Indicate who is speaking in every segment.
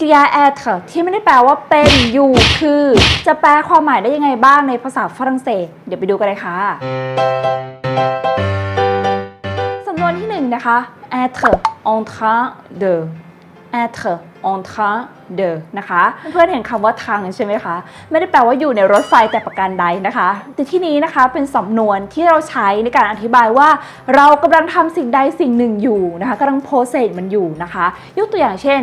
Speaker 1: กริยา être ที่ไม่ได้แปลว่าเป็นอยู่คือ จะแปลความหมายได้ยังไงบ้างในภาษาฝรั่งเศส เดี๋ยวไปดูกันเลยค่ะ สำนวนที่หนึ่งนะคะ être en train de être en train de นะคะ เพื่อนเห็นคำว่าทางใช่ไหมคะ ไม่ได้แปลว่าอยู่ในรถไฟแต่ประการใดนะคะ แต่ที่นี้นะคะเป็นสำนวนที่เราใช้ในการอธิบายว่า เรากำลังทำสิ่งใดสิ่งหนึ่งอยู่นะคะกำลังโพสเซสมันอยู่นะคะ ยกตัวอย่างเช่น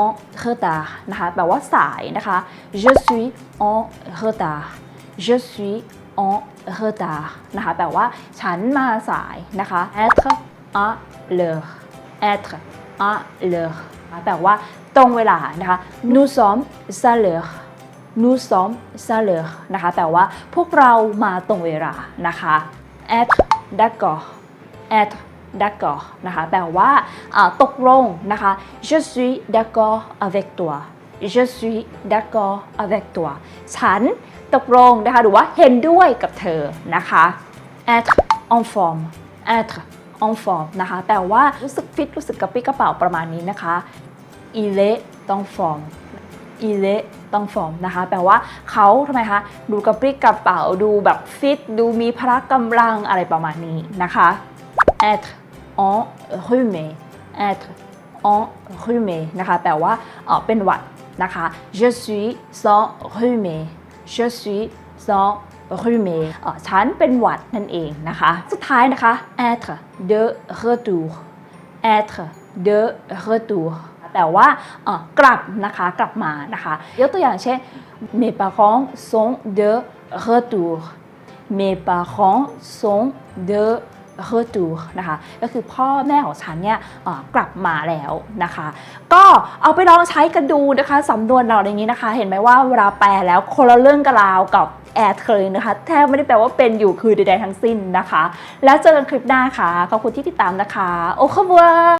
Speaker 1: en retard นะคะแปลว่าสายนะคะ je suis en retard je suis en retard นะคะแปลว่าฉันมาสายนะคะ être à l'heure être à l'heure แปลว่าตรงเวลานะคะ nous sommes à l'heure nous sommes à l'heure นะคะแปลว่าพวกเรามาตรงเวลานะคะ être d'accord être d'accord นะคะแปลว่าตกลงนะคะ je suis d'accord avec toi je suis d'accord avec toi ฉันตกลงนะคะหรือว่าเห็นด้วยกับเธอนะคะ être en forme être en forme นะคะแปลว่ารู้สึกฟิตรู้สึกกระปี้กระเป๋าประมาณนี้นะคะ il est en forme il est en forme นะคะ แปลว่าเขาทำไมคะดูกระปรี้กระเป๋าดูแบบฟิตดูมีพละกำลังอะไรประมาณนี้นะคะ être enrhumé être enrhumé นะคะแปลว่าเป็นหวัดนะคะ je suis enrhumé je suis enrhumé ฉันเป็นหวัดนั่นเองนะคะ สุดท้ายนะคะ être de retour être de retour แปลว่ากลับนะคะกลับมานะคะยกตัวอย่างเช่น mes parents sont de retour mes parents sont de h e r t o นะคะก็คือพ่อแม่ของฉันเนี่ยกลับมาแล้วนะคะ ก็เอาไปลองใช้กันดูนะคะสำนวนเราอย่างนี้นะคะ เห็นไหมว่าเวลาแปลแล้วคนละเรื่องกับราวกับแอดเคยนะคะแทบไม่ได้แปลว่าเป็นอยู่คือใดๆทั้งสิ้นนะคะ แล้วเจอกันคลิปหน้าค่ะ ขอบคุณที่ติดตามนะคะ โอเคบัว